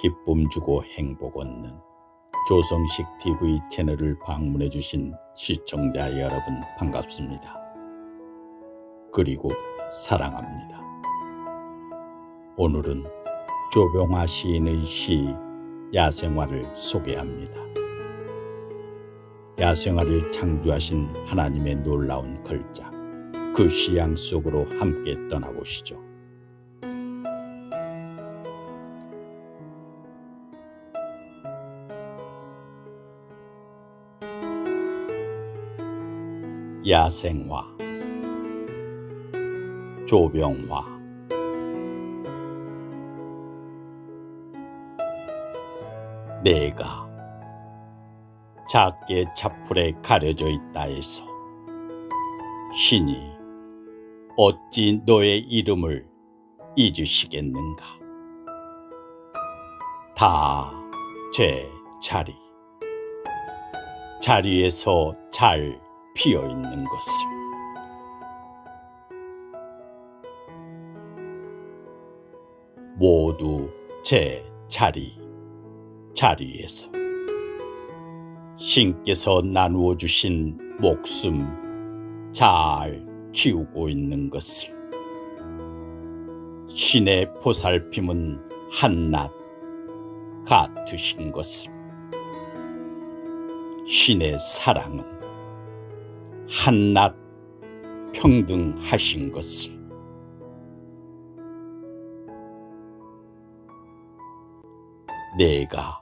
기쁨 주고 행복 얻는 조성식 TV 채널을 방문해 주신 시청자 여러분 반갑습니다. 그리고 사랑합니다. 오늘은 조병화 시인의 시 야생화를 소개합니다. 야생화를 창조하신 하나님의 놀라운 걸작 그 시양 속으로 함께 떠나보시죠. 야생화 조병화 내가 작게 차풀에 가려져 있다 해서 신이 어찌 너의 이름을 잊으시겠는가? 다 제 자리, 자리에서 잘 피어 있는 것을. 모두 제 자리, 자리에서 신께서 나누어 주신 목숨 잘 키우고 있는 것을 신의 보살핌은 한낱 같으신 것을 신의 사랑은 한낱 평등하신 것을 내가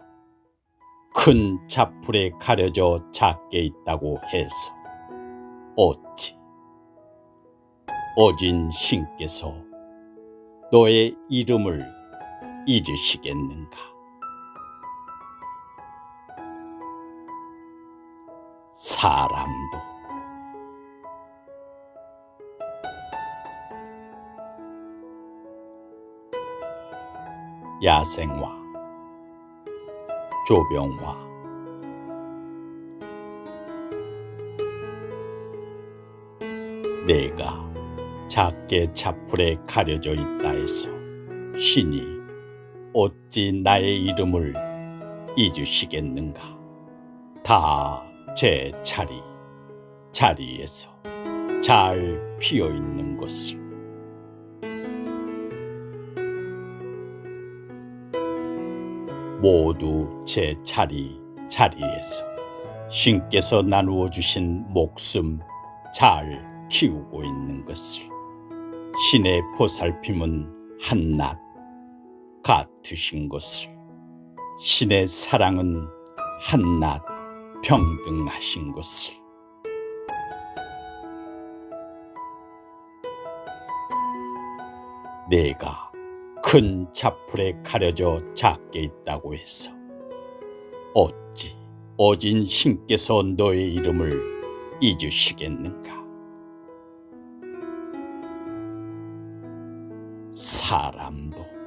큰 자풀에 가려져 작게 있다고 해서 어찌 어진 신께서 너의 이름을 잊으시겠는가? 사람도 야생화 조병화 내가 작게 차풀에 가려져 있다 해서 신이 어찌 나의 이름을 잊으시겠는가? 다 제 자리, 자리에서 잘 피어 있는 것을. 모두 제 자리, 자리에서 신께서 나누어 주신 목숨 잘 키우고 있는 것을. 신의 보살핌은 한낱 같으신 것을. 신의 사랑은 한낱 평등하신 것을. 내가 큰 자풀에 가려져 작게 있다고 해서 어찌 어진 신께서 너의 이름을 잊으시겠는가? 사람도